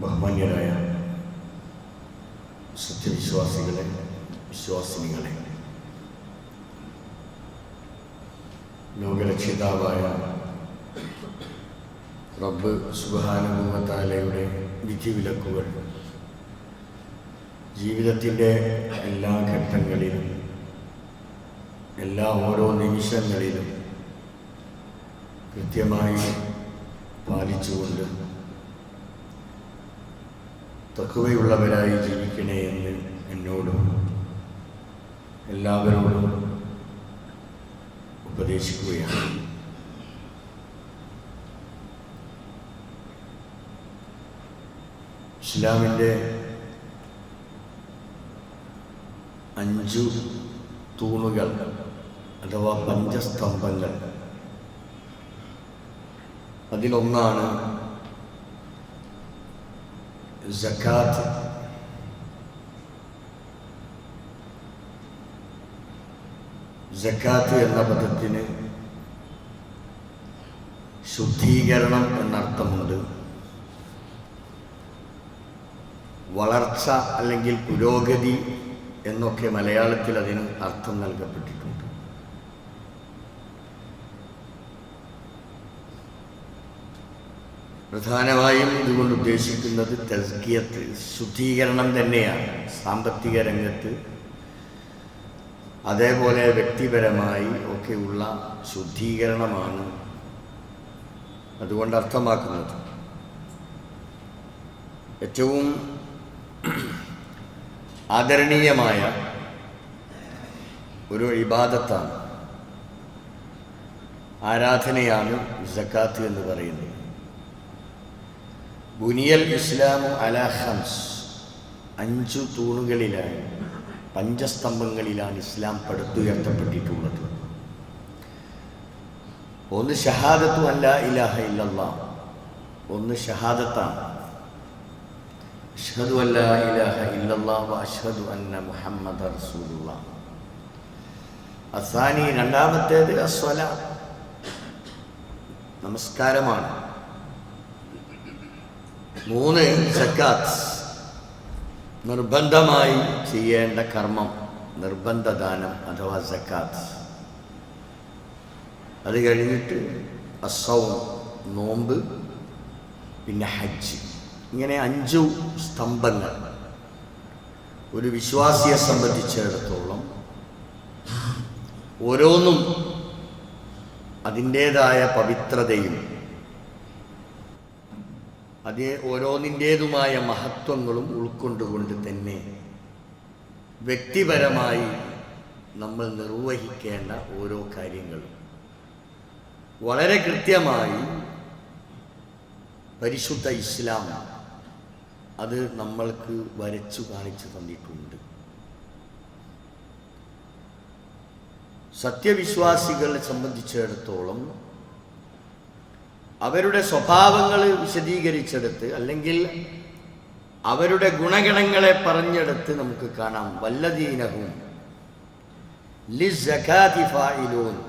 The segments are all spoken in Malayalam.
ബഹുമാന്യരായ സത്യവിശ്വാസികളെ വിശ്വാസിനികളെ ലോകരക്ഷിതാവായ റബ്ബ് സുബാനുഭവത്താലയുടെ വിധിവിലക്കുകൾ ജീവിതത്തിന്റെ എല്ലാ ഘട്ടങ്ങളിലും എല്ലാ ഓരോ നിമിഷങ്ങളിലും കൃത്യമായി പാലിച്ചുകൊണ്ട് തക്കവയുള്ളവരായി ജീവിക്കണേ എന്ന് എന്നോടും എല്ലാവരോടും ഉപദേശിക്കുകയാണ്. ഇസ്ലാമിന്റെ അഞ്ചു തൂണുകൾ അഥവാ പഞ്ചസ്തംഭങ്ങൾ അതിലൊന്നാണ് ജക്കാത്ത് ജക്കാത്ത് എന്ന പദത്തിന് ശുദ്ധീകരണം എന്നർത്ഥമുണ്ട്. വളർച്ച അല്ലെങ്കിൽ പുരോഗതി എന്നൊക്കെ മലയാളത്തിൽ അതിന് അർത്ഥം നൽകപ്പെട്ടിട്ടുണ്ട്. പ്രധാനമായും ഇതുകൊണ്ട് ഉദ്ദേശിക്കുന്നത് തസ്കിയത്ത് ശുദ്ധീകരണം തന്നെയാണ് സാമ്പത്തിക രംഗത്ത്. അതേപോലെ വ്യക്തിപരമായി ഒക്കെയുള്ള ശുദ്ധീകരണമാണ് അതുകൊണ്ട് അർത്ഥമാക്കുന്നത്. ഏറ്റവും ആദരണീയമായ ഒരു ഇബാദത്താണ് ആരാധനയാണ് ജക്കാത്ത് എന്ന് പറയുന്നത്. ബുനിയൽ ഇസ്ലാമു അല ഹംസ് അഞ്ചു തൂണുകളിലാണ് പഞ്ചസ്തംഭങ്ങളിലാണ് ഇസ്ലാം പടുത്തുയർത്തപ്പെട്ടിട്ടുള്ളത്. ഒന്ന് ഷഹാദത്തു അല്ല ഇലാഹ ഇല്ല ഒന്ന് ഷഹാദത്താണ്. അഷ്ഹദു അല്ല ഇലാഹ ഇല്ലല്ലാ വ അഷ്ഹദു അന്ന മുഹമ്മദ് റസൂലുള്ള. അസാനി രണ്ടാമത്തേത് അസ്വല. നമസ്കാരമാണ്. മൂന്ന് സക്കാത്ത്. നിർബന്ധമായി ചെയ്യേണ്ട കർമ്മം നിർബന്ധദാനം അഥവാ സക്കാത്ത്. അത് കഴിഞ്ഞിട്ട് അസവും നോമ്പ് പിന്നെ ഹജ്ജ്. ഇങ്ങനെ അഞ്ചു സ്തംഭങ്ങൾ. ഒരു വിശ്വാസിയെ സംബന്ധിച്ചിടത്തോളം ഓരോന്നും അതിന്റേതായ പവിത്രതയും അതേ ഓരോന്നിന്റേതുമായ മഹത്വങ്ങളും ഉൾക്കൊണ്ടുകൊണ്ട് തന്നെ വ്യക്തിപരമായി നമ്മൾ നിർവഹിക്കേണ്ട ഓരോ കാര്യങ്ങളും. വളരെ കൃത്യമായി പരിശുദ്ധ ഇസ്ലാം അത് നമ്മൾക്ക് വരച്ചു കാണിച്ചു തന്നിട്ടുണ്ട്. സത്യവിശ്വാസികളെ സംബന്ധിച്ചിടത്തോളം അവരുടെ സ്വഭാവങ്ങൾ വിശദീകരിച്ചെടുത്ത് അല്ലെങ്കിൽ അവരുടെ ഗുണഗണങ്ങളെ പറഞ്ഞെടുത്ത് നമുക്ക് കാണാം. ഫായിലൂൻ.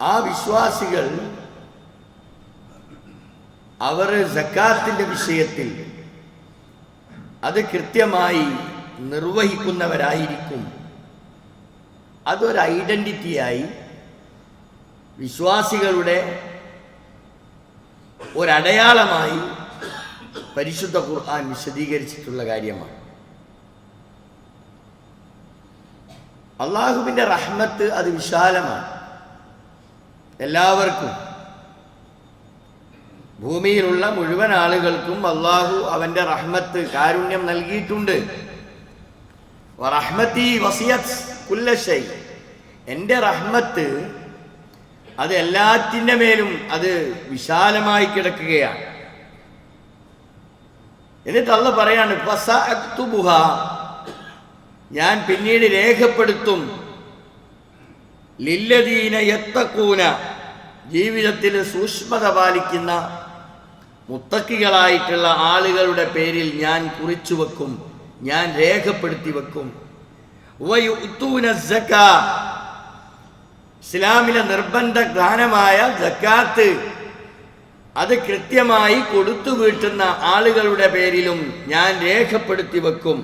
ആ വിശ്വാസികൾ അവർ ജക്കാത്തിന്റെ വിഷയത്തിൽ അത് കൃത്യമായി നിർവഹിക്കുന്നവരായിരിക്കും. അതൊരു ഐഡന്റിറ്റിയായി വിശ്വാസികളുടെ ഒരടയാളമായി പരിശുദ്ധ ഖുർആൻ വിശദീകരിച്ചിട്ടുള്ള കാര്യമാണ്. അള്ളാഹുവിന്റെ റഹ്മത്ത് അത് വിശാലമാണ്. എല്ലാവർക്കും ഭൂമിയിലുള്ള മുഴുവൻ ആളുകൾക്കും അള്ളാഹു അവന്റെ റഹ്മത്ത് കാരുണ്യം നൽകിയിട്ടുണ്ട്. കുല്ലശൈ. എന്റെ റഹ്മത്ത് അത് എല്ലാത്തിന്റെ മേലും അത് വിശാലമായി കിടക്കുകയാണ്. എന്നിട്ട് അള്ള പറയാണ് ഞാൻ പിന്നീട് രേഖപ്പെടുത്തും. ലില്ലദീന യത്തക്കൂന ജീവിതത്തിൽ സൂക്ഷ്മത പാലിക്കുന്ന മുത്തക്കികളായിട്ടുള്ള ആളുകളുടെ പേരിൽ ഞാൻ കുറിച്ചു വെക്കും ഞാൻ രേഖപ്പെടുത്തി വെക്കും. ഇസ്ലാമിലെ നിർബന്ധ ദാനമായ ജക്കാത്ത് അത് കൃത്യമായി കൊടുത്തു വീട്ടുന്ന ആളുകളുടെ പേരിലും ഞാൻ രേഖപ്പെടുത്തി വെക്കും.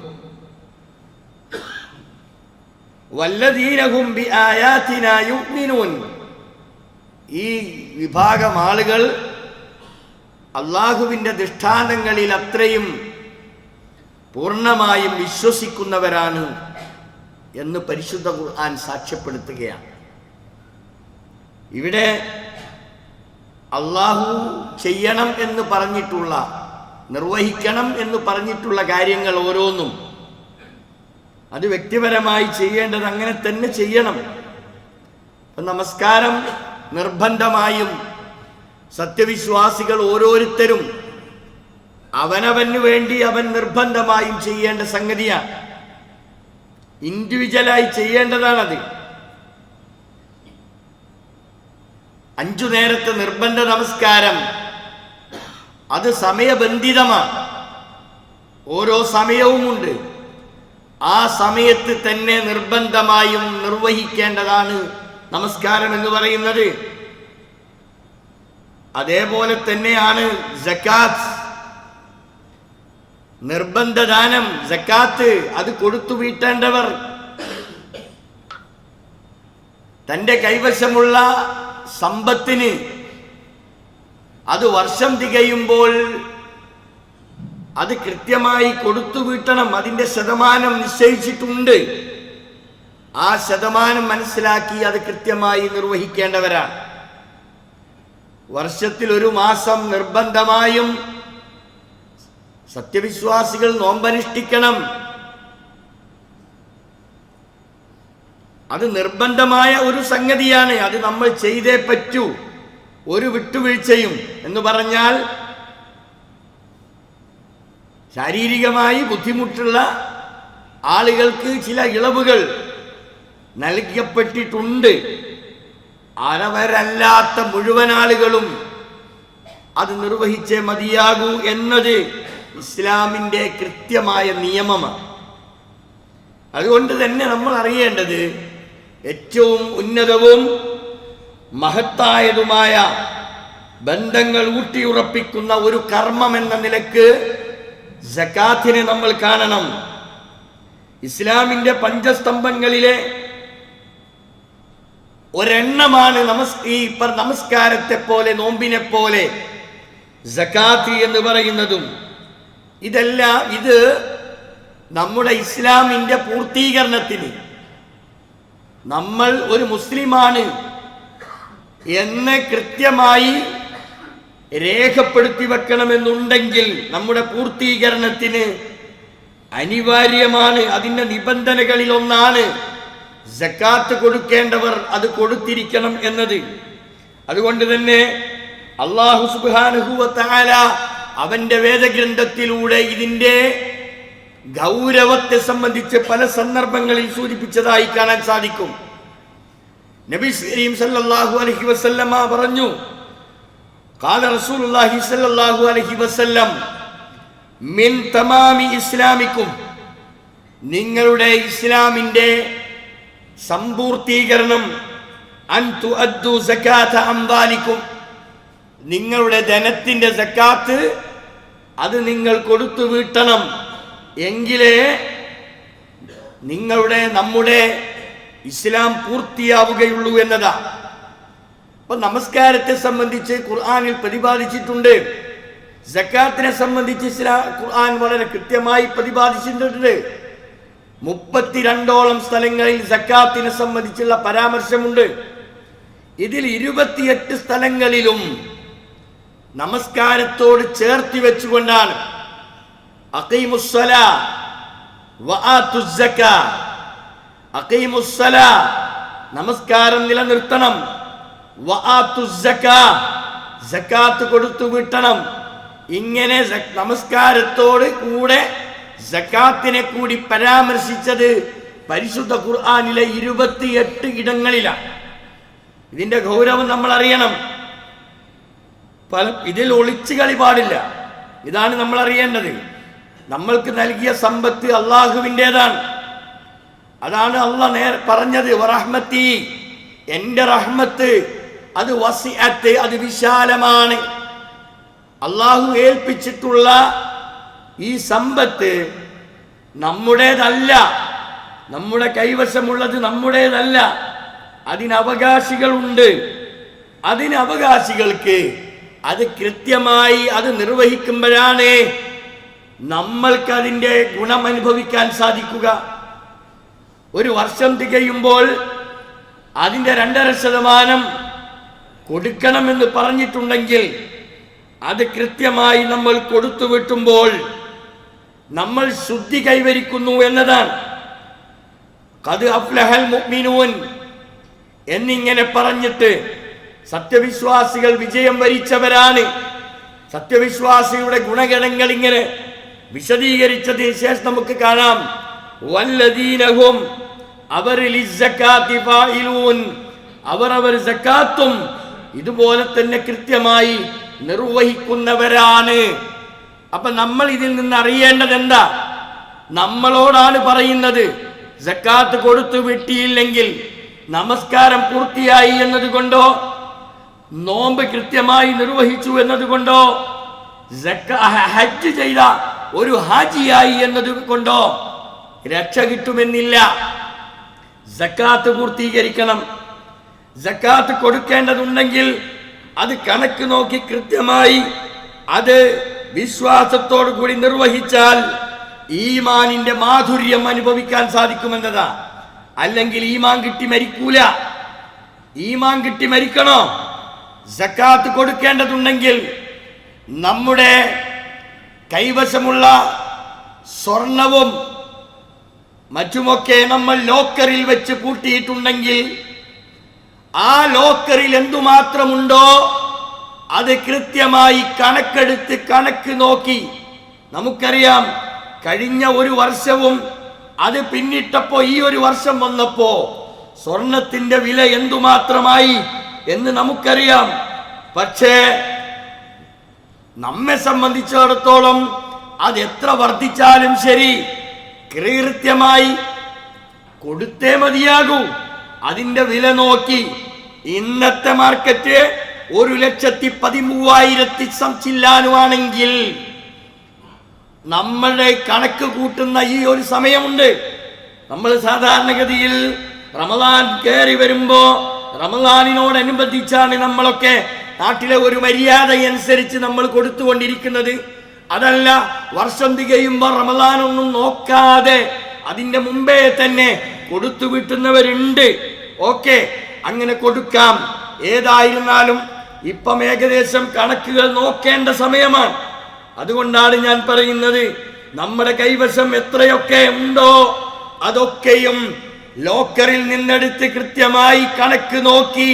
യുഗ്മിനൂൻ ഈ വിഭാഗം ആളുകൾ അള്ളാഹുവിന്റെ ദൃഷ്ടാന്തങ്ങളിൽ അത്രയും പൂർണമായും വിശ്വസിക്കുന്നവരാണ് എന്ന് പരിശുദ്ധ ഖുർആൻ സാക്ഷ്യപ്പെടുത്തുകയാണ്. ഇവിടെ അള്ളാഹു ചെയ്യണം എന്ന് പറഞ്ഞിട്ടുള്ള നിർവഹിക്കണം എന്ന് പറഞ്ഞിട്ടുള്ള കാര്യങ്ങൾ ഓരോന്നും അത് വ്യക്തിപരമായി ചെയ്യേണ്ടത് അങ്ങനെ തന്നെ ചെയ്യണം. നമസ്കാരം നിർബന്ധമായും സത്യവിശ്വാസികൾ ഓരോരുത്തരും അവനവന് വേണ്ടി അവൻ നിർബന്ധമായും ചെയ്യേണ്ട സംഗതിയാണ്. ഇൻഡിവിജ്വലായി ചെയ്യേണ്ടതാണത്. അഞ്ചു നേരത്തെ നിർബന്ധ നമസ്കാരം. അത് സമയബന്ധിതമാണ്. ഓരോ സമയവുമുണ്ട്. ആ സമയത്ത് തന്നെ നിർബന്ധമായും നിർവഹിക്കേണ്ടതാണ് നമസ്കാരം എന്ന് പറയുന്നത്. അതേപോലെ തന്നെയാണ് ജക്കാത്ത്. നിർബന്ധദാനം ജക്കാത്ത് അത് കൊടുത്തു വീട്ടേണ്ടവർ. തന്റെ കൈവശമുള്ള സമ്പത്തിന്. അത് വർഷം തികയുമ്പോൾ അത് കൃത്യമായി കൊടുത്തു വീട്ടണം. അതിന്റെ ശതമാനം നിശ്ചയിച്ചിട്ടുണ്ട്. ആ ശതമാനം മനസ്സിലാക്കി അത് കൃത്യമായി നിർവഹിക്കേണ്ടവരാണ്. വർഷത്തിൽ ഒരു മാസം നിർബന്ധമായും സത്യവിശ്വാസികൾ നോമ്പനുഷ്ഠിക്കണം. അത് നിർബന്ധമായ ഒരു സംഗതിയാണ്. അത് നമ്മൾ ചെയ്തേ പറ്റൂ. ഒരു വിട്ടുവീഴ്ചയും എന്ന് പറഞ്ഞാൽ ശാരീരികമായി ബുദ്ധിമുട്ടുള്ള ആളുകൾക്ക് ചില ഇളവുകൾ നൽകപ്പെട്ടിട്ടുണ്ട്. അരവരല്ലാത്ത മുഴുവൻ ആളുകളും അത് നിർവഹിച്ചേ മതിയാകൂ എന്നത് ഇസ്ലാമിന്റെ കൃത്യമായ നിയമമാണ്. അതുകൊണ്ട് തന്നെ നമ്മൾ അറിയേണ്ടത് ഏറ്റവും ഉന്നതവും മഹത്തായതുമായ ബന്ധങ്ങൾ ഊട്ടിയുറപ്പിക്കുന്ന ഒരു കർമ്മം എന്ന നിലയ്ക്ക് ജക്കാത്തിനെ നമ്മൾ കാണണം. ഇസ്ലാമിന്റെ പഞ്ചസ്തംഭങ്ങളിലെ ഒരെണ്ണമാണ് നമസ് ഈ നമസ്കാരത്തെ പോലെ നോമ്പിനെ പോലെ ജക്കാത്ത് എന്ന് പറയുന്നതും. ഇതെല്ലാം ഇത് നമ്മുടെ ഇസ്ലാമിന്റെ പൂർത്തീകരണത്തിന് നമ്മൾ ഒരു മുസ്ലിമാണ് എന്ന് കൃത്യമായി രേഖപ്പെടുത്തി വെക്കണമെന്നുണ്ടെങ്കിൽ നമ്മുടെ പൂർത്തീകരണത്തിന് അനിവാര്യമാണ് അതിന്റെ നിബന്ധനകളിൽ ഒന്നാണ് ജക്കാത്ത് കൊടുക്കേണ്ടവർ അത് കൊടുത്തിരിക്കണം എന്നത്. അതുകൊണ്ട് തന്നെ അള്ളാഹു സുബാനുഹുവത്താല അവന്റെ വേദഗ്രന്ഥത്തിലൂടെ ഇതിന്റെ ഗൗരവത്തെ സംബന്ധിച്ച് പല സന്ദർഭങ്ങളിൽ സൂചിപ്പിച്ചതായി കാണാൻ സാധിക്കും നബി കരീം സല്ലല്ലാഹു അലൈഹി വസല്ലമ പറഞ്ഞു قال رسول الله صلى الله عليه وسلم മിൻ തമാമി ഇസ്ലാമിക്കും നിങ്ങളുടെ ഇസ്ലാമിൻ്റെ സമ്പൂർത്തീകരണം അൻ തുഅദ്ദു സകാത്ത അംവാലിക്കും നിങ്ങളുടെ ധനത്തിൻ്റെ സക്കാത്ത് അത് നിങ്ങൾ കൊടുത്തു വീട്ടണം എങ്കിലേ നിങ്ങളുടെ നമ്മുടെ ഇസ്ലാം പൂർത്തിയാവുകയുള്ളൂ എന്നതാ. അപ്പൊ നമസ്കാരത്തെ സംബന്ധിച്ച് ഖുർആാനിൽ പ്രതിപാദിച്ചിട്ടുണ്ട്. ജക്കാത്തിനെ സംബന്ധിച്ച് ഖുർആൻ വളരെ കൃത്യമായി പ്രതിപാദിച്ചിട്ടുണ്ട്. മുപ്പത്തിരണ്ടോളം സ്ഥലങ്ങളിൽ ജക്കാത്തിനെ സംബന്ധിച്ചുള്ള പരാമർശമുണ്ട്. ഇതിൽ ഇരുപത്തിയെട്ട് സ്ഥലങ്ങളിലും നമസ്കാരത്തോട് ചേർത്തി വെച്ചുകൊണ്ടാണ് അഖീമുസ്സലാ വആത്തുസ് സക്കാ അഖീമുസ്സലാ നമസ്കാരം നിലനിർത്തണം. വആത്തുസ് സക്കാ സക്കാത്ത് കൊടുത്തു വിട്ടണം. ഇങ്ങനെ നമസ്കാരത്തോട് കൂടെ സക്കാത്തിനെ കൂടി പരാമർശിച്ചത് പരിശുദ്ധ ഖുർആനിലെ ഇരുപത്തിയെട്ട് ഇടങ്ങളിലാണ് ഇതിന്റെ ഗൗരവം നമ്മൾ അറിയണം പല ഇതിൽ ഒളിച്ചു കളി പാടില്ല. ഇതാണ് നമ്മൾ അറിയേണ്ടത് നമ്മൾക്ക് നൽകിയ സമ്പത്ത് അള്ളാഹുവിന്റെതാണ്. അതാണ് അള്ളാഹ് നേർ പറഞ്ഞത് റഹ്മത്തി എന്റെ റഹ്മത്ത് അത് വസിഅത്ത് അത് വിശാലമാണ്. അള്ളാഹു ഏൽപ്പിച്ചിട്ടുള്ള ഈ സമ്പത്ത് നമ്മുടേതല്ല. നമ്മുടെ കൈവശമുള്ളത് നമ്മുടേതല്ല. അതിന് അവകാശികളുണ്ട്. അതിന് അവകാശികൾക്ക് അത് കൃത്യമായി അത് നിർവഹിക്കുമ്പോഴാണ് നമ്മൾക്ക് അതിന്റെ ഗുണം അനുഭവിക്കാൻ സാധിക്കുക. ഒരു വർഷം തികയുമ്പോൾ അതിന്റെ രണ്ടര ശതമാനം കൊടുക്കണമെന്ന് പറഞ്ഞിട്ടുണ്ടെങ്കിൽ അത് കൃത്യമായി നമ്മൾ കൊടുത്തു വിട്ടുമ്പോൾ നമ്മൾ ശുദ്ധി കൈവരിക്കുന്നു എന്നതാണ്. കത് അഫ്ലഹൽ മുഅ്മിനൂൻ എന്നിങ്ങനെ പറഞ്ഞിട്ട് സത്യവിശ്വാസികൾ വിജയം വരിച്ചവരാണ്. സത്യവിശ്വാസിയുടെ ഗുണഗണങ്ങൾ ഇങ്ങനെ വിശദീകരിച്ചതിന് ശേഷം നമുക്ക് കാണാം. വല്ലദീനഹും ഫായിലൂൻ. അവർ അവർ സക്കാത്തും ഇതുപോലെ തന്നെ കൃത്യമായി നിർവഹിക്കുന്നവരാണ്. അപ്പൊ നമ്മൾ ഇതിൽ നിന്ന് അറിയേണ്ടത് എന്താ? നമ്മളോടാണ് പറയുന്നത് സക്കാത്ത് കൊടുത്തു വിട്ടിയില്ലെങ്കിൽ നമസ്കാരം പൂർത്തിയായി എന്നതുകൊണ്ടോ നോമ്പ് കൃത്യമായി നിർവഹിച്ചു എന്നതുകൊണ്ടോ ഹജ്ജ് ചെയ്ത ഒരു ഹാജിയായി എന്നത് കൊണ്ടോ രക്ഷ കിട്ടുമെന്നില്ല. ജക്കാത്ത് പൂർത്തീകരിക്കണം. ജക്കാത്ത് കൊടുക്കേണ്ടതുണ്ടെങ്കിൽ അത് കണക്ക് നോക്കി കൃത്യമായി അത് വിശ്വാസത്തോടു കൂടി നിർവഹിച്ചാൽ ഈമാനിന്റെ മാധുര്യം അനുഭവിക്കാൻ സാധിക്കുമെന്നതാ. അല്ലെങ്കിൽ ഈമാൻ കിട്ടി മരിക്കൂല. ഈമാൻ കിട്ടി മരിക്കണോ? ജക്കാത്ത് കൊടുക്കേണ്ടതുണ്ടെങ്കിൽ നമ്മുടെ കൈവശമുള്ള സ്വർണവും മറ്റുമൊക്കെ നമ്മൾ ലോക്കറിൽ വെച്ച് പൂട്ടിയിട്ടുണ്ടെങ്കിൽ ആ ലോക്കറിൽ എന്തുമാത്രമുണ്ടോ അത് കൃത്യമായി കണക്കെടുത്ത് കണക്ക് നോക്കി നമുക്കറിയാം കഴിഞ്ഞ ഒരു വർഷവും അത് പിന്നിട്ടപ്പോ ഈ ഒരു വർഷം വന്നപ്പോ സ്വർണത്തിന്റെ വില എന്തുമാത്രമായി എന്ന് നമുക്കറിയാം. പക്ഷേ നമ്മെ സംബന്ധിച്ചിടത്തോളം അത് എത്ര വർദ്ധിച്ചാലും ശരി. കൃത്യമായി കൊടുത്തേ മതിയാകൂ. അതിന്റെ വില നോക്കി ഇന്നത്തെ മാർക്കറ്റ് ഒരു ലക്ഷത്തി പതിമൂവായിരത്തി സംചില്ലാനുമാണെങ്കിൽ നമ്മളുടെ കണക്ക് കൂട്ടുന്ന ഈ ഒരു സമയമുണ്ട്. നമ്മൾ സാധാരണഗതിയിൽ റമദാൻ കയറി വരുമ്പോ റമദാനിനോടനുബന്ധിച്ചാണ് നമ്മളൊക്കെ നാട്ടിലെ ഒരു മര്യാദയനുസരിച്ച് നമ്മൾ കൊടുത്തുകൊണ്ടിരിക്കുന്നത്. അതല്ല വർഷം തികയുമ്പോൾ റമദാനൊന്നും നോക്കാതെ അതിന്റെ മുമ്പേ തന്നെ കൊടുത്തു വിട്ടുന്നവരുണ്ട്. ഓക്കെ അങ്ങനെ കൊടുക്കാം. ഏതായിരുന്നാലും ഇപ്പം ഏകദേശം കണക്കുകൾ നോക്കേണ്ട സമയമാണ്. അതുകൊണ്ടാണ് ഞാൻ പറയുന്നത് നമ്മുടെ കൈവശം എത്രയൊക്കെ ഉണ്ടോ അതൊക്കെയും ലോക്കറിൽ നിന്നെടുത്ത് കൃത്യമായി കണക്ക് നോക്കി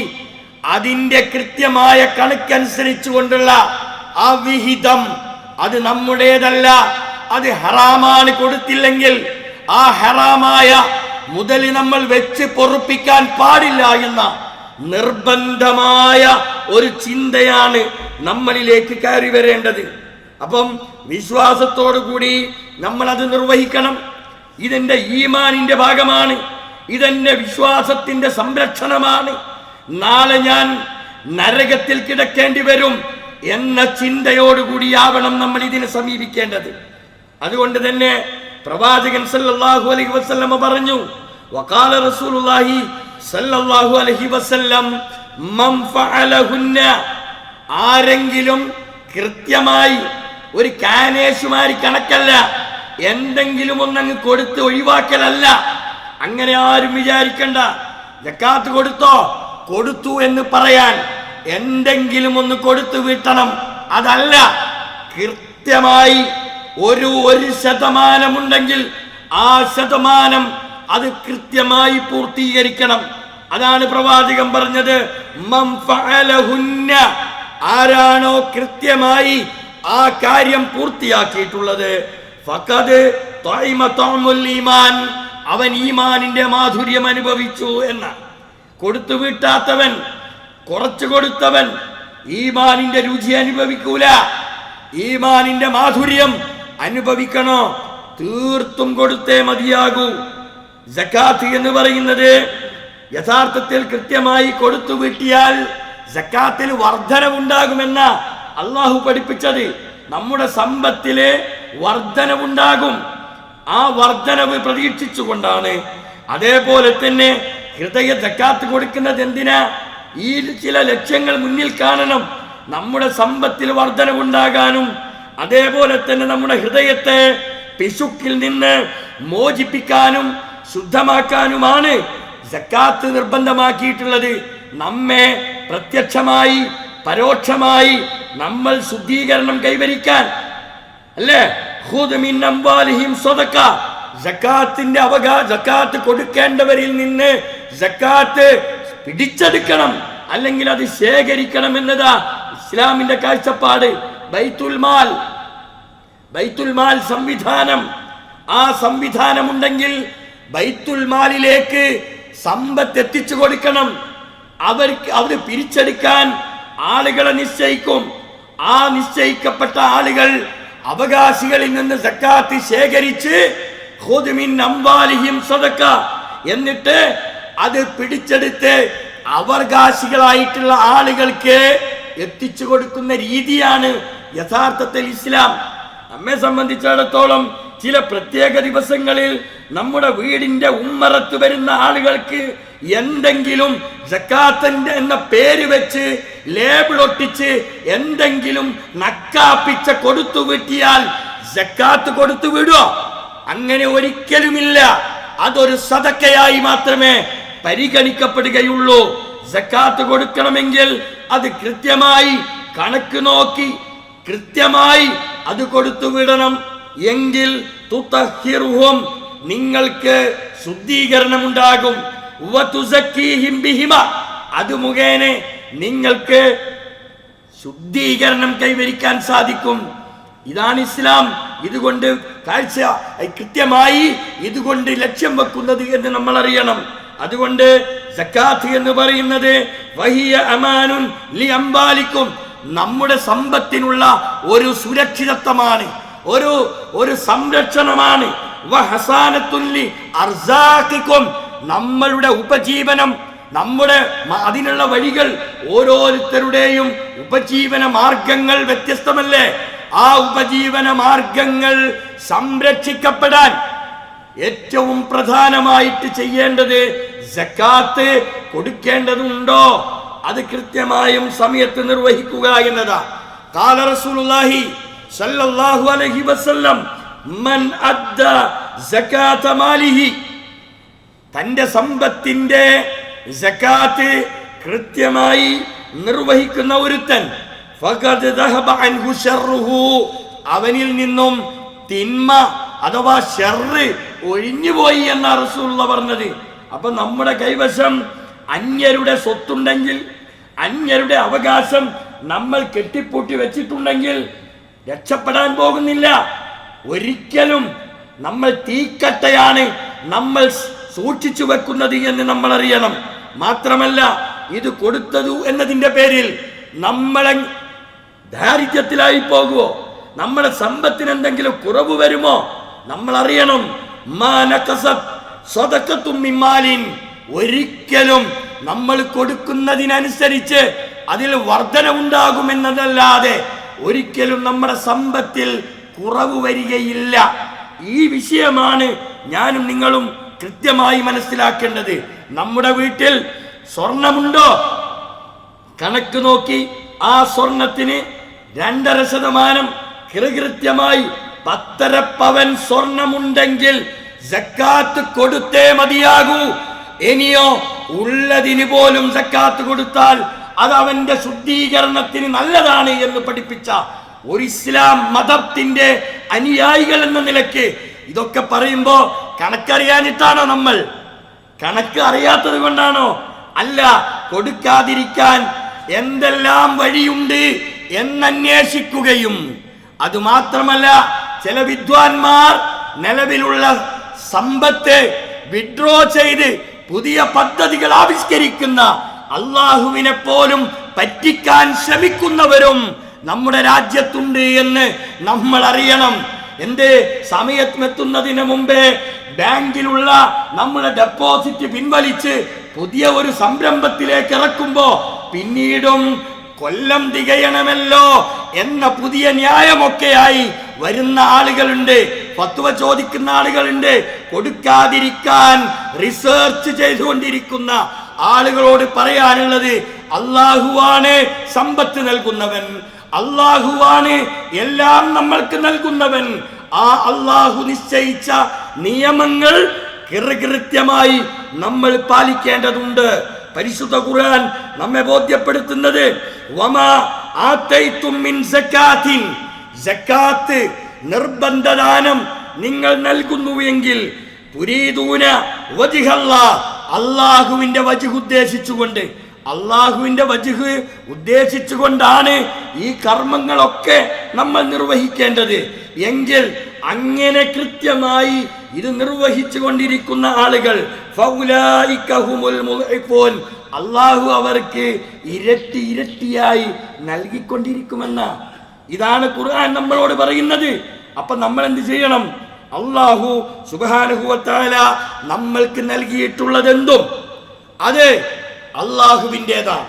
അതിന്റെ കൃത്യമായ കണക്കനുസരിച്ചു കൊണ്ടുള്ള ആ വിഹിതം അത് നമ്മുടേതല്ല. അത് ഹറാമാണ് കൊടുത്തില്ലെങ്കിൽ ആ ഹറാമായ മുതൽ നമ്മൾ വെച്ച് പൊറുപ്പിക്കാൻ പാടില്ല എന്ന നിർബന്ധമായ ഒരു ചിന്തയാണ് നമ്മളിലേക്ക് കയറി വരേണ്ടത്. അപ്പം വിശ്വാസത്തോടു കൂടി നമ്മൾ അത് നിർവഹിക്കണം. ഇതെന്റെ ഈമാനിന്റെ ഭാഗമാണ്. ഇതെന്റെ വിശ്വാസത്തിന്റെ സംരക്ഷണമാണ്. നാളെ ഞാൻ നരകത്തിൽ കിടക്കേണ്ടി വരും എന്ന ചിന്തയോടുകൂടിയാവണം നമ്മൾ ഇതിനെ സമീപിക്കേണ്ടത്. അതുകൊണ്ട് തന്നെ പ്രവാചകൻ സല്ലല്ലാഹു അലൈഹി വസല്ലമ പറഞ്ഞു വഖാല റസൂലുള്ളാഹി സല്ലല്ലാഹു അലൈഹി വസല്ലം ഫഅലഹുന്ന. ആരെങ്കിലും കൃത്യമായി ഒരു കാനേശുമാരി കണക്കല്ല എന്തെങ്കിലും ഒന്നങ്ങ് കൊടുത്ത് ഒഴിവാക്കലല്ല. അങ്ങനെ ആരും വിചാരിക്കണ്ട. ജക്കാത്ത് കൊടുത്തോ? കൊടുത്തു എന്ന് പറയാൻ എന്തെങ്കിലും ഒന്ന് കൊടുത്തു വീട്ടണം. അതല്ല കൃത്യമായി ഒരു ഒരു ശതമാനമുണ്ടെങ്കിൽ ആ ശതമാനം അത് കൃത്യമായി പൂർത്തീകരിക്കണം. അതാണ് പ്രവാചകം പറഞ്ഞത്. ആരാണോ കൃത്യമായി ആ കാര്യം പൂർത്തിയാക്കിയിട്ടുള്ളത്. ഈമാൻ അവൻ ഈമാനിന്റെ മാധുര്യം അനുഭവിച്ചു എന്നാണ്. കൊടുത്തു വീട്ടാത്തവൻ കുറച്ചു കൊടുത്തവൻ ഈമാനിന്റെ രുചി അനുഭവിക്കൂല. ഈമാനിന്റെ മാധുര്യം അനുഭവിക്കണോ? തീർത്തും കൊടുത്തേ മതിയാകൂ. ജക്കാത്ത് എന്ന് പറയുന്നത് യഥാർത്ഥത്തിൽ കൃത്യമായി കൊടുത്തു വീട്ടിയാൽ ജക്കാത്തിൽ വർധനവുണ്ടാകുമെന്ന അള്ളാഹു പഠിപ്പിച്ചത്. നമ്മുടെ സമ്പത്തിൽ വർധനവുണ്ടാകും. ആ വർധനവ് പ്രതീക്ഷിച്ചുകൊണ്ടാണ്. അതേപോലെ തന്നെ ഹൃദയ ജക്കാത്ത് കൊടുക്കുന്നത് എന്തിനാ? ഈ ചില ലക്ഷ്യങ്ങൾ മുന്നിൽ കാണണം. നമ്മുടെ സമ്പത്തിൽ വർധനവുണ്ടാകാനും അതേപോലെ തന്നെ നമ്മുടെ ഹൃദയത്തെ പിശുക്കിൽ നിന്ന് മോചിപ്പിക്കാനും ശുദ്ധമാക്കാനുമാണ് ജക്കാത്ത് നിർബന്ധമാക്കിയിട്ടുള്ളത്. നമ്മെ പ്രത്യക്ഷമായി പരോക്ഷമായി നമ്മൾ ശുദ്ധീകരണം കൈവരിക്കാൻ. അല്ലേ? അവകാ ജക്കാത്ത് കൊടുക്കേണ്ടവരിൽ നിന്ന് ജക്കാത്ത് പിടിച്ചെടുക്കണം അല്ലെങ്കിൽ അത് ശേഖരിക്കണം എന്നതാ ഇസ്ലാമിന്റെ കാഴ്ചപ്പാട്. ബൈത്തുൽ മാൽ ബൈത്തുൽ മാൽ സംവിധാനം. ആ സംവിധാനം ഉണ്ടെങ്കിൽ ബൈത്തുൽ മാലിലേക്ക് സമ്പത്ത് എത്തിച്ചു കൊടുക്കണം. അവർക്ക് അവർ പിരിച്ചെടുക്കാൻ ആളുകളെ നിശ്ചയിക്കും. ആ നിശ്ചയിക്കപ്പെട്ട ആളുകൾ അവകാശികളിൽ നിന്ന് സക്കാത്ത് ശേഖരിച്ച് എന്നിട്ട് അത് പിടിച്ചെടുത്ത് അവകാശികളായിട്ടുള്ള ആളുകൾക്ക് എത്തിച്ചു കൊടുക്കുന്ന രീതിയാണ് യഥാർത്ഥത്തിൽ ഇസ്ലാം. നമ്മെ സംബന്ധിച്ചിടത്തോളം ചില പ്രത്യേക ദിവസങ്ങളിൽ നമ്മുടെ വീടിന്റെ ഉമ്മറത്ത് വരുന്ന ആളുകൾക്ക് എന്തെങ്കിലും ജക്കാത്തന്റെ എന്ന പേര് വെച്ച് ലേബിൾ ഒട്ടിച്ച് എന്തെങ്കിലും നക്കാപ്പിച്ച കൊടുത്തു വിട്ടിയാൽ ജക്കാത്ത് കൊടുത്തു വിടുവോ അങ്ങനെ ഒരിക്കലുമില്ല. അതൊരു സതക്കയായി മാത്രമേ പരിഗണിക്കപ്പെടുകയുള്ളൂ. ജക്കാത്ത് കൊടുക്കണമെങ്കിൽ അത് കൃത്യമായി കണക്ക് നോക്കി കൃത്യമായി അത് കൊടുത്തു വിടണം. എങ്കിൽ തുതഹിറുഹും നിങ്ങൾക്ക് ശുദ്ധീകരണം ഉണ്ടാകും വതുസക്കീഹിം ബിഹിമ. അത് മുഖേന നിങ്ങൾക്ക് ശുദ്ധീകരണം കൈവരിക്കാൻ സാധിക്കും. ഇതാണ് ഇസ്ലാം. ഇതുകൊണ്ട് കാഴ്ച കൃത്യമായി ഇതുകൊണ്ട് ലക്ഷ്യം വെക്കുന്നത് എന്ന് നമ്മൾ അറിയണം അതുകൊണ്ട് സക്കാത്ത് എന്ന് പറയുന്നത് വഹിയ അമാനുൻ ലി നമ്മുടെ സമ്പത്തിനുള്ള ഒരു സുരക്ഷിതത്വമാണ് ഒരു ഒരു സംരക്ഷണമാണ്. വഹസാനത്തുല്ലി അർസാക്കിക്കും നമ്മളുടെ ഉപജീവനം നമ്മുടെ അതിനുള്ള വഴികൾ ഓരോരുത്തരുടെയും ഉപജീവന മാർഗങ്ങൾ വ്യത്യസ്തമല്ലേ? ആ ഉപജീവന മാർഗങ്ങൾ സംരക്ഷിക്കപ്പെടാൻ ഏറ്റവും പ്രധാനമായിട്ട് ചെയ്യേണ്ടത് ജക്കാത്ത് കൊടുക്കേണ്ടതുണ്ടോ? അത് കൃത്യമായും സമയത്ത് നിർവഹിക്കുക എന്നതാ. കാല റസൂലുള്ളാഹി സല്ലല്ലാഹു അലൈഹി വസല്ലം മൻ അദ്ദ زكاة മാലിഹി. തന്റെ സമ്പത്തിന്റെ സക്കാത്ത് കൃത്യമായി നിർവഹിക്കുന്ന ഒരുത്തൻ. അവനിൽ നിന്നും തിന്മ അഥവാ ഷെറ് ഒഴിഞ്ഞുപോയി എന്ന റസൂലുള്ള പറഞ്ഞത്. അപ്പൊ നമ്മുടെ കൈവശം അന്യരുടെ സ്വത്തുണ്ടെങ്കിൽ അന്യരുടെ അവകാശം നമ്മൾ കെട്ടിപ്പൂട്ടി വെച്ചിട്ടുണ്ടെങ്കിൽ രക്ഷപ്പെടാൻ പോകുന്നില്ല. ഒരിക്കലും നമ്മൾ തീക്കട്ടയാണ് നമ്മൾ സൂക്ഷിച്ചു വെക്കുന്നത് എന്ന് നമ്മൾ അറിയണം. മാത്രമല്ല ഇത് കൊടുത്തതു എന്നതിന്റെ പേരിൽ നമ്മളെ ദാരിദ്ര്യത്തിലായി പോകുമോ നമ്മുടെ സമ്പത്തിന് എന്തെങ്കിലും കുറവ് വരുമോ? നമ്മൾ അറിയണം. മാനക്കസത്ത് സ്വതക്കത്തും മിമ്മാലിൻ ഒരിക്കലും നമ്മൾ കൊടുക്കുന്നതിനനുസരിച്ച് അതിൽ വർധന ഉണ്ടാകുമെന്നതല്ലാതെ ഒരിക്കലും നമ്മുടെ സമ്പത്തിൽ കുറവ് വരികയില്ല. ഈ വിഷയമാണ് ഞാനും നിങ്ങളും കൃത്യമായി മനസ്സിലാക്കേണ്ടത്. നമ്മുടെ വീട്ടിൽ സ്വർണമുണ്ടോ? കണക്ക് നോക്കി ആ സ്വർണത്തിന് രണ്ടര ശതമാനം കൃകൃത്യമായി പത്തര പവൻ സ്വർണമുണ്ടെങ്കിൽ ജക്കാത്ത് കൊടുത്തേ മതിയാകൂ. ഇനിയോ ഉള്ളതിന് പോലും സക്കാത്ത് കൊടുത്താൽ അത് അവന്റെ ശുദ്ധീകരണത്തിന് നല്ലതാണ് എന്ന് പഠിപ്പിച്ച ഒരു ഇസ്ലാം മതത്തിന്റെ അനുയായികൾ എന്ന നിലയ്ക്ക് ഇതൊക്കെ പറയുമ്പോ കണക്കറിയാനിട്ടാണോ നമ്മൾ? കണക്ക് അറിയാത്തത് കൊണ്ടാണോ? അല്ല കൊടുക്കാതിരിക്കാൻ എന്തെല്ലാം വഴിയുണ്ട് എന്നന്വേഷിക്കുകയും. അത് മാത്രമല്ല ചില വിദ്വാൻമാർ നിലവിലുള്ള സമ്പത്ത് വിഡ്രോ ചെയ്ത് പുതിയ പദ്ധതികൾ ആവിഷ്കരിക്കുന്ന അള്ളാഹുവിനെ പോലും പറ്റിക്കാൻ ശ്രമിക്കുന്നവരും നമ്മുടെ രാജ്യത്തുണ്ട് എന്ന് നമ്മൾ അറിയണം. എന്റെ സമയത്തെത്തുന്നതിന് മുമ്പേ ബാങ്കിലുള്ള നമ്മുടെ ഡെപ്പോസിറ്റ് പിൻവലിച്ച് പുതിയ ഒരു സംരംഭത്തിലേക്ക് ഇറക്കുമ്പോ പിന്നീടും കൊല്ലം തികയണമല്ലോ എന്ന പുതിയ ന്യായമൊക്കെയായി വരുന്ന ആളുകളുണ്ട് ഫത്വ ചോദിക്കുന്ന ആളുകളുണ്ട്. കൊടുക്കാതിരിക്കാൻ റിസർച്ച് ചെയ്തുകൊണ്ടിരിക്കുന്ന ആളുകളോട് പറയാനുള്ളത് അള്ളാഹുവാണ് സമ്പത്ത് നൽകുന്നവൻ അള്ളാഹുവാണ് എല്ലാം നമ്മൾക്ക് നൽകുന്നവൻ. ആ അള്ളാഹു നിശ്ചയിച്ച നിയമങ്ങൾ കൃത്യമായി നമ്മൾ പാലിക്കേണ്ടതുണ്ട്. പരിശുദ്ധ ഖുർആൻ നമ്മെ ബോധ്യപ്പെടുത്തുന്നത്. നിർബന്ധദാനം നിങ്ങൾ നൽകുന്നുവെങ്കിൽ പുരീദൂന വജിഹല്ല അള്ളാഹുവിന്റെ വജുഹ് അള്ളാഹുവിന്റെ വജുഹ് ഉദ്ദേശിച്ചുകൊണ്ടാണ് ഈ കർമ്മങ്ങളൊക്കെ നമ്മൾ നിർവഹിക്കേണ്ടത്. എങ്കിൽ അങ്ങനെ കൃത്യമായി ഇത് നിർവഹിച്ചു കൊണ്ടിരിക്കുന്ന ആളുകൾ. അള്ളാഹു അവർക്ക് ഇരട്ടി ഇരട്ടിയായി നൽകിക്കൊണ്ടിരിക്കുമെന്ന. ഇതാണ് ഖുർആൻ നമ്മളോട് പറയുന്നത്. അപ്പൊ നമ്മൾ എന്ത് ചെയ്യണം? അള്ളാഹു സുബാനുഭവത്താല നമ്മൾക്ക് നൽകിയിട്ടുള്ളതെന്തും? അത് അള്ളാഹുവിന്റെതാണ്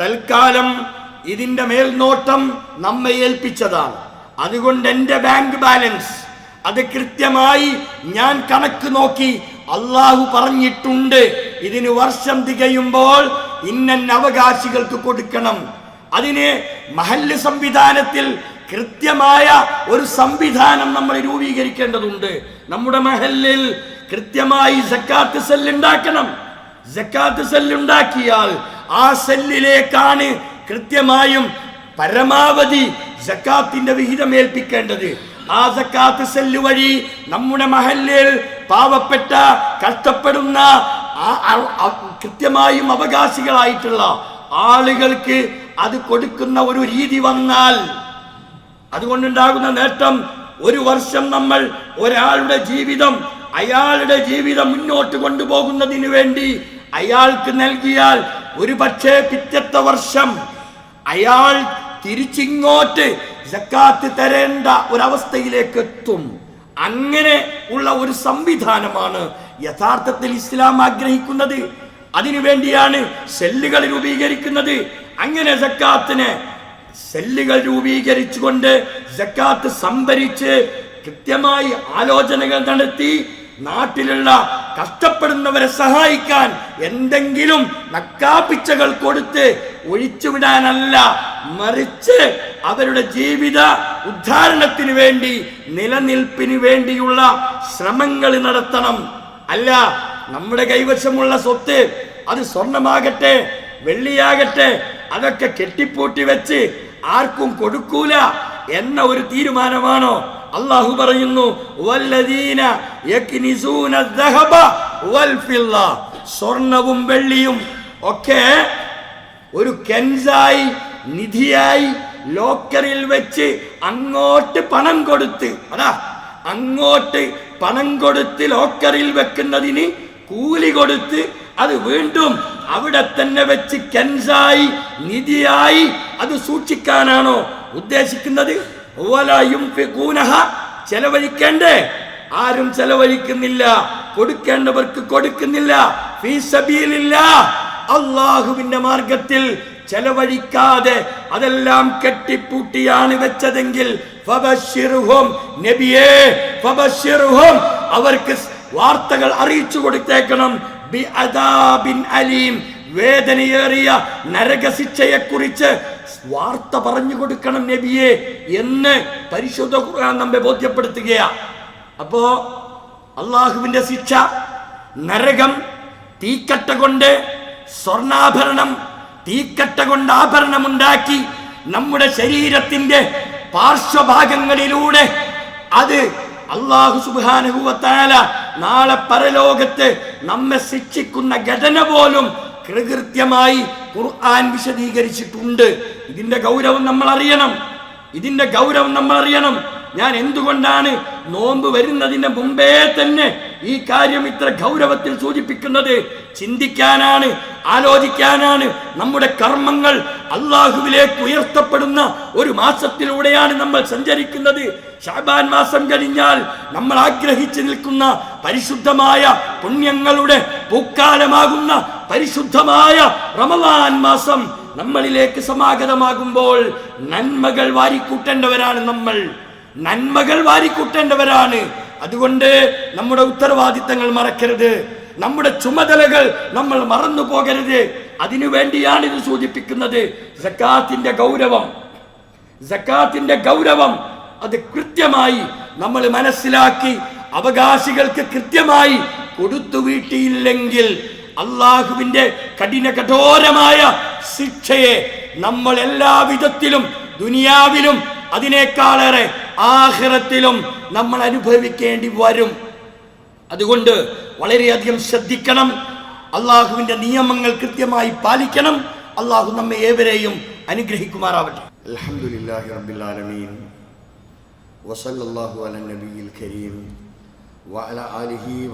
തൽക്കാലം ഇതിന്റെ മേൽനോട്ടം നമ്മെ ഏൽപ്പിച്ചതാണ്. അതുകൊണ്ട് എന്റെ ബാങ്ക് ബാലൻസ് അത് കൃത്യമായി ഞാൻ കണക്ക് നോക്കി അള്ളാഹു പറഞ്ഞിട്ടുണ്ട്. ഇതിന് വർഷം തികയുമ്പോൾ ഇന്നൻ അവകാശികൾക്ക് കൊടുക്കണം. അതിന് മഹല്ല് സംവിധാനത്തിൽ കൃത്യമായ ഒരു സംവിധാനം നമ്മൾ രൂപീകരിക്കേണ്ടതുണ്ട്. നമ്മുടെ മഹല്ലിൽ കൃത്യമായി സക്കാത്ത് സെല്ല് ഉണ്ടാക്കണം സക്കാത്ത് സെല്ല് ആ സെല്ലിലേക്കാണ് കൃത്യമായും പരമാവധി ജക്കാത്തിന്റെ വിഹിതം ഏൽപ്പിക്കേണ്ടത് ആ ജക്കാത്ത് സെല്ല് വഴി നമ്മുടെ മഹല്ലിൽ പാവപ്പെട്ട കഷ്ടപ്പെടുന്ന കൃത്യമായും അവകാശികളായിട്ടുള്ള ആളുകൾക്ക് അത് കൊടുക്കുന്ന ഒരു രീതി വന്നാൽ അതുകൊണ്ടുണ്ടാകുന്ന നേട്ടം ഒരു വർഷം നമ്മൾ ഒരാളുടെ ജീവിതം അയാളുടെ ജീവിതം മുന്നോട്ട് കൊണ്ടുപോകുന്നതിന് വേണ്ടി അയാൾക്ക് നൽകിയാൽ ഒരു പക്ഷേ പിറ്റത്തെ വർഷം അയാൾ തിരിച്ചിങ്ങോട്ട് ജക്കാത്ത് തരേണ്ട ഒരവസ്ഥയിലേക്ക് എത്തും. അങ്ങനെ ഉള്ള ഒരു സംവിധാനമാണ് യഥാർത്ഥത്തിൽ ഇസ്ലാം ആഗ്രഹിക്കുന്നത്. അതിനുവേണ്ടിയാണ് സെല്ലുകൾ രൂപീകരിക്കുന്നത്. അങ്ങനെ ജക്കാത്തിന് സെല്ലുകൾ രൂപീകരിച്ചുകൊണ്ട് ജക്കാത്ത് സംഭരിച്ച് കൃത്യമായി ആലോചനകൾ നടത്തി നാട്ടിലുള്ള കഷ്ടപ്പെടുന്നവരെ സഹായിക്കാൻ എന്തെങ്കിലും നക്കാപ്പിച്ചകൾ കൊടുത്ത് ഒഴിച്ചുവിടാനല്ല മറിച്ച് അവരുടെ ജീവിത ഉദ്ധാരണത്തിന് വേണ്ടി നിലനിൽപ്പിന് വേണ്ടിയുള്ള ശ്രമങ്ങൾ നടത്തണം. അല്ല നമ്മുടെ കൈവശമുള്ള സ്വത്ത് അത് സ്വർണമാകട്ടെ വെള്ളിയാകട്ടെ അതൊക്കെ കെട്ടിപ്പൂട്ടി വെച്ച് ആർക്കും കൊടുക്കൂല എന്ന ഒരു തീരുമാനമാണോ അള്ളാഹു പറയുന്നു സ്വർണവും വെള്ളിയും ഒക്കെ ഒരു കെൻസായി നിധിയായി ലോക്കറിൽ വെച്ച് അങ്ങോട്ട് പണം കൊടുത്ത് അതാ അങ്ങോട്ട് പണം കൊടുത്ത് ലോക്കറിൽ വെക്കുന്നതിന് കൂലി കൊടുത്ത് അത് വീണ്ടും അവിടെ തന്നെ വെച്ച് കെൻസായി നിധിയായി അത് സൂക്ഷിക്കാനാണോ ഉദ്ദേശിക്കുന്നത്? ചെലവഴിക്കേണ്ടേ. ആരും ചെലവഴിക്കുന്നില്ല. കൊടുക്കേണ്ടവർക്ക് കൊടുക്കുന്നില്ല. അള്ളാഹുവിന്റെ മാർഗത്തിൽ ചെലവഴിക്കാതെ അതെല്ലാം കെട്ടിപ്പൂട്ടിയാണ് വെച്ചതെങ്കിൽ നബിയേ അവർക്ക് വാർത്തകൾ അറിയിച്ചു കൊടുത്തേക്കണം. ബി അദാബിൻ അലീം. വേദനയേറിയ നരകശിക്ഷയെ കുറിച്ച് വാർത്ത പറഞ്ഞു കൊടുക്കണം നബിയെ എന്ന് പരിശുദ്ധ ഖുർആൻ നമ്മെ ബോധ്യപ്പെടുത്തുകയാ. അപ്പോ അള്ളാഹുവിന്റെ ശിക്ഷ നരകം തീക്കട്ട കൊണ്ട് സ്വർണാഭരണം തീക്കട്ട കൊണ്ട് ആഭരണമുണ്ടാക്കി നമ്മുടെ ശരീരത്തിന്റെ പാർശ്വഭാഗങ്ങളിലൂടെ അത് അള്ളാഹു സുബാനുഭവത്താല നാളെ പരലോകത്ത് നമ്മെ ശിക്ഷിക്കുന്ന ഘടന പോലും കൃകൃത്യമായി ഖുർആൻ വിശദീകരിച്ചിട്ടുണ്ട്. ഇതിന്റെ ഗൗരവം നമ്മൾ അറിയണം ഇതിന്റെ ഗൗരവം നമ്മൾ അറിയണം ഞാൻ എന്തുകൊണ്ടാണ് നോമ്പ് വരുന്നതിന് മുമ്പേ തന്നെ ഈ കാര്യം ഇത്ര ഗൗരവത്തിൽ സൂചിപ്പിക്കുന്നത്? ചിന്തിക്കാനാണ് ആലോചിക്കാനാണ്. നമ്മുടെ കർമ്മങ്ങൾ അള്ളാഹുവിലേക്ക് ഉയർത്തപ്പെടുന്ന ഒരു മാസത്തിലൂടെയാണ് നമ്മൾ സഞ്ചരിക്കുന്നത്. ഷാബാൻ മാസം കഴിഞ്ഞാൽ നമ്മൾ ആഗ്രഹിച്ചു നിൽക്കുന്ന പരിശുദ്ധമായ പുണ്യങ്ങളുടെ പൂക്കാലമാകുന്ന പരിശുദ്ധമായ റമദാൻ മാസം നമ്മളിലേക്ക് സമാഗതമാകുമ്പോൾ നന്മകൾ വാരിക്കൂട്ടേണ്ടവരാണ് നമ്മൾ. നന്മകൾ വാരിക്കൂട്ടേണ്ടവരാണ്. അതുകൊണ്ട് നമ്മുടെ ഉത്തരവാദിത്തങ്ങൾ മറക്കരുത്. നമ്മുടെ ചുമതലകൾ നമ്മൾ മറന്നു പോകരുത്. അതിനു വേണ്ടിയാണ് ഇത് സൂചിപ്പിക്കുന്നത്. സക്കാത്തിന്റെ ഗൗരവം. സക്കാത്തിന്റെ ഗൗരവം അത് കൃത്യമായി നമ്മൾ മനസ്സിലാക്കി അവകാശികൾക്ക് കൃത്യമായി കൊടുത്തു വീട്ടിയില്ലെങ്കിൽ അള്ളാഹുവിന്റെ കഠിന കഠോരമായ ശിക്ഷയെ നമ്മൾ എല്ലാ വിധത്തിലും ദുനിയാവിലും അതിനേക്കാളേറെ ആഹ്റത്തിലും നമ്മൾ അനുഭവിക്കേണ്ടി വരും. അതുകൊണ്ട് വളരെയധികം ശ്രദ്ധിക്കണം. അള്ളാഹുവിന്റെ നിയമങ്ങൾ കൃത്യമായി പാലിക്കണം. അള്ളാഹു നമ്മെ ഏവരെയും അനുഗ്രഹിക്കുമാറാവട്ടെ. കരീം. വഅല ആലിഹി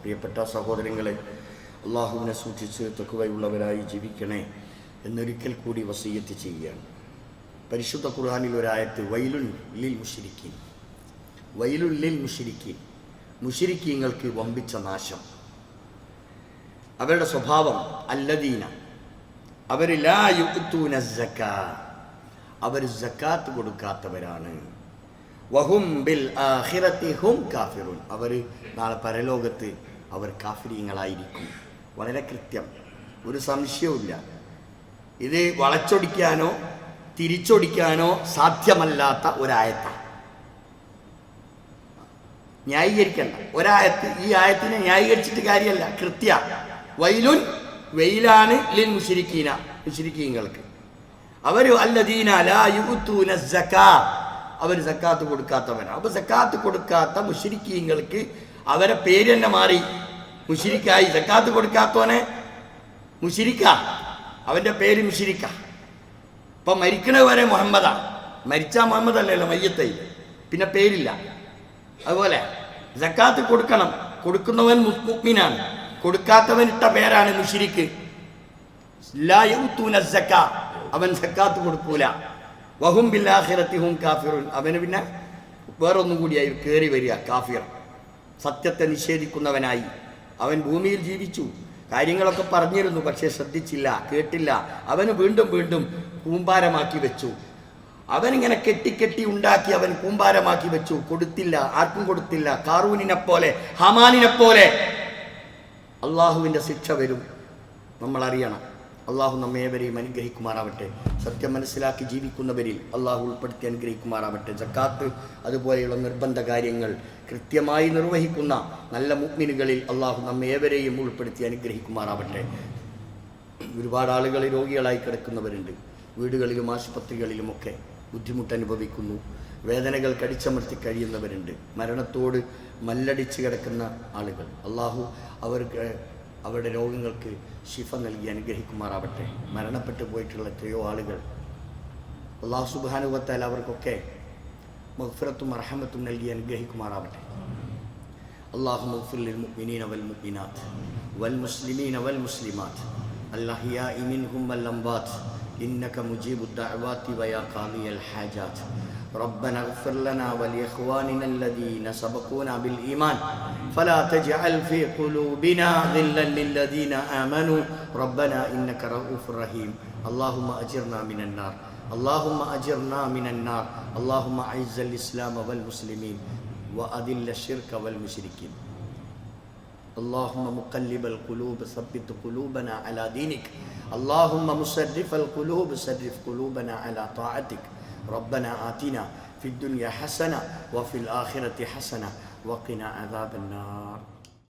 പ്രിയപ്പെട്ട സഹോദരങ്ങളെ അള്ളാഹുവിനെ സൂക്ഷിച്ച് തക്കുവയുള്ളവരായി ജീവിക്കണേ എന്നൊരിക്കൽ കൂടി വസീയത്ത് ചെയ്യുകയാണ്. പരിശുദ്ധ ഖുർഹാനിൽ ഒരായത്ത് വൈലുൻ ലിൽ മുഷിരിക്കീൻ. വൈലുൻ ലിൽ മുഷിരിക്കീൻ. മുഷിരിക്കീങ്ങൾക്ക് വമ്പിച്ച നാശം. അവരുടെ സ്വഭാവം അല്ലദീന. അവർ ലാ യുക്തൂന സക്കാ അവർ ജക്കാത്ത് കൊടുക്കാത്തവരാണ്. വഹും ബിൽ ആഹിറത്തി ഹും കാഫിറുൻ. അവർ നാളെ പരലോകത്ത് അവർ കാഫിരിയങ്ങളായിരിക്കും വളരെ കൃത്യം. ഒരു സംശയവുമില്ല. ഇത് വളച്ചൊടിക്കാനോ തിരിച്ചൊടിക്കാനോ സാധ്യമല്ലാത്ത ഒരായത്ത്. ന്യായീകരിക്കണ്ട. ഒരായത്ത്. ഈ ആയത്തിനെ ന്യായീകരിച്ചിട്ട് കാര്യമല്ല കൃത്യ. വൈലുൻ വെയിലാണ് ലിൻ മുഷിരിക്കീന മുഷിരിക്കീങ്ങൾക്ക് അവർ അല്ലദീന ലാ യുഅ്തൂന സക്കാ അവർ സക്കാത്ത് കൊടുക്കാത്തവരാണ് അപ്പൊ സക്കാത്ത് കൊടുക്കാത്ത മുഷിരിക്കീങ്ങൾക്ക് അവരെ പേര് തന്നെ മാറി. മുഷിരിക്കായി സക്കാത്ത് കൊടുക്കാത്തവനെ മുഷിരിക്ക അവന്റെ പേര് മുഷിരിക്ക ഇപ്പൊ മരിക്കണത് വരെ മുഹമ്മദാ. മരിച്ചാ മുഹമ്മദ് അല്ലല്ലോ മയ്യത്തായി പിന്നെ പേരില്ല. അതുപോലെ ജക്കാത്ത് കൊടുക്കണം. കൊടുക്കുന്നവൻ മു- മുഅ്മിനാണ് കൊടുക്കാത്തവൻ ഇട്ട പേരാണ് മുഷിരിക്ക്. അവൻ സക്കാത്ത് കൊടുക്കൂല. വഹും ബില്ലാഹിറത്തി ഹും കാഫിറുൻ. അവന് പിന്നെ വേറൊന്നും കൂടിയായി കയറി വരിക കാഫിർ. സത്യത്തെ നിഷേധിക്കുന്നവനായി. അവൻ ഭൂമിയിൽ ജീവിച്ചു. കാര്യങ്ങളൊക്കെ പറഞ്ഞിരുന്നു പക്ഷേ ശ്രദ്ധിച്ചില്ല കേട്ടില്ല. അവന് വീണ്ടും വീണ്ടും കൂമ്പാരമാക്കി വെച്ചു. അവനിങ്ങനെ കെട്ടി കെട്ടി ഉണ്ടാക്കി അവൻ കൂമ്പാരമാക്കി വെച്ചു. കൊടുത്തില്ല ആർക്കും കൊടുത്തില്ല. കാറൂനിനെ പോലെ ഹമാനിനെ പോലെ അള്ളാഹുവിന്റെ ശിക്ഷ വരും. നമ്മൾ അറിയണം അള്ളാഹു നമ്മേവരെയും അനുഗ്രഹിക്കുമാറാവട്ടെ. സത്യം മനസ്സിലാക്കി ജീവിക്കുന്നവരിൽ അള്ളാഹു ഉൾപ്പെടുത്തി അനുഗ്രഹിക്കുമാറാവട്ടെ. ജക്കാത്ത് അതുപോലെയുള്ള നിർബന്ധ കാര്യങ്ങൾ കൃത്യമായി നിർവഹിക്കുന്ന നല്ല മുഗ്മിനുകളിൽ അള്ളാഹു നമ്മേവരെയും ഉൾപ്പെടുത്തി അനുഗ്രഹിക്കുമാറാവട്ടെ. ഒരുപാട് ആളുകൾ രോഗികളായി കിടക്കുന്നവരുണ്ട്. വീടുകളിലും ബുദ്ധിമുട്ട് അനുഭവിക്കുന്നു വേദനകൾ കടിച്ചമർത്തി കഴിയുന്നവരുണ്ട്. മരണത്തോട് മല്ലടിച്ച് കിടക്കുന്ന ആളുകൾ. അള്ളാഹു അവർക്ക് അവരുടെ രോഗങ്ങൾക്ക് ശിഫ നൽകി അനുഗ്രഹിക്കുമാറാവട്ടെ. മരണപ്പെട്ടു പോയിട്ടുള്ള എത്രയോ ആളുകൾ. അള്ളാഹു സുബാനുഭവത്താൽ അവർക്കൊക്കെ മഹ്ഫിറത്തും അർഹമത്തും നൽകി അനുഗ്രഹിക്കുമാറാവട്ടെ. അള്ളാഹു മഹ്ഫുൽ മുഅ്മിനീന വൽ മുഅ്മിനാത്ത് വൽ മുസ്ലിമീന വൽ മുസ്ലിമാത്ത്. അല്ലാഹിയ ഇമിൻ ഹും വൽ إنك مجيب الدعوات ويا قاضي الحاجات ربنا اغفر لنا ولإخواننا الذين سبقونا بالإيمان فلا تجعل في قلوبنا غلا للذين آمنوا ربنا إنك رؤوف رحيم اللهم أجرنا من النار اللهم أجرنا من النار اللهم أعز الإسلام والمسلمين وأذل الشرك والمشركين اللهم مقلب القلوب ثبت قلوبنا على دينك. اللهم مصرف القلوب صرف قلوبنا على طاعتك. ربنا آتنا في الدنيا حسنة وفي الآخرة حسنة. وقنا عذاب النار.